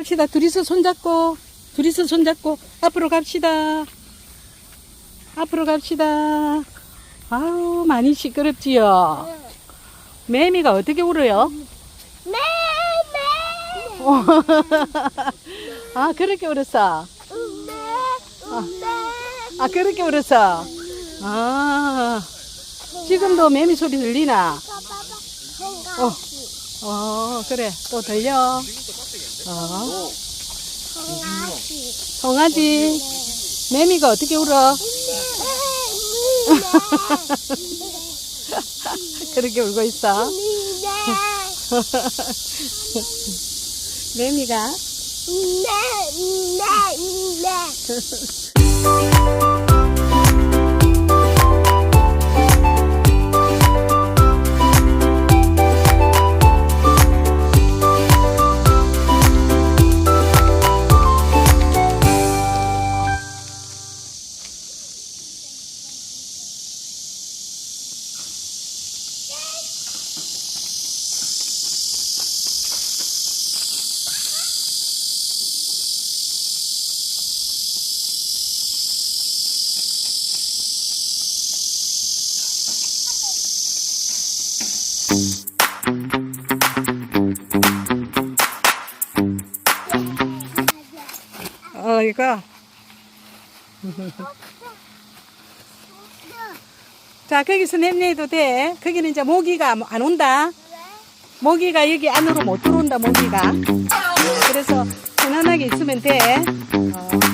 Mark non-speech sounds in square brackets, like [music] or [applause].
갑시다. 둘이서 손잡고, 둘이서 손잡고, 앞으로 갑시다. 앞으로 갑시다. 아우, 많이 시끄럽지요? 매미가 어떻게 울어요? 매, 매. 어. 아, 그렇게 울었어. 아, 그렇게 울었어. 아, 지금도 매미 소리 들리나? 봐봐. 어. 어, 그래. 또 들려. 어, 강아지. 송아지. 매미가 어떻게 울어? [laughs] 그렇게 울고 있어. [laughs] 매미가. [laughs] 어, 이거. 자, 거기서 냄내해도 돼. 거기는 이제 모기가 안 온다. 모기가 여기 안으로 못 들어온다, 모기가. 그래서 편안하게 있으면 돼. 어.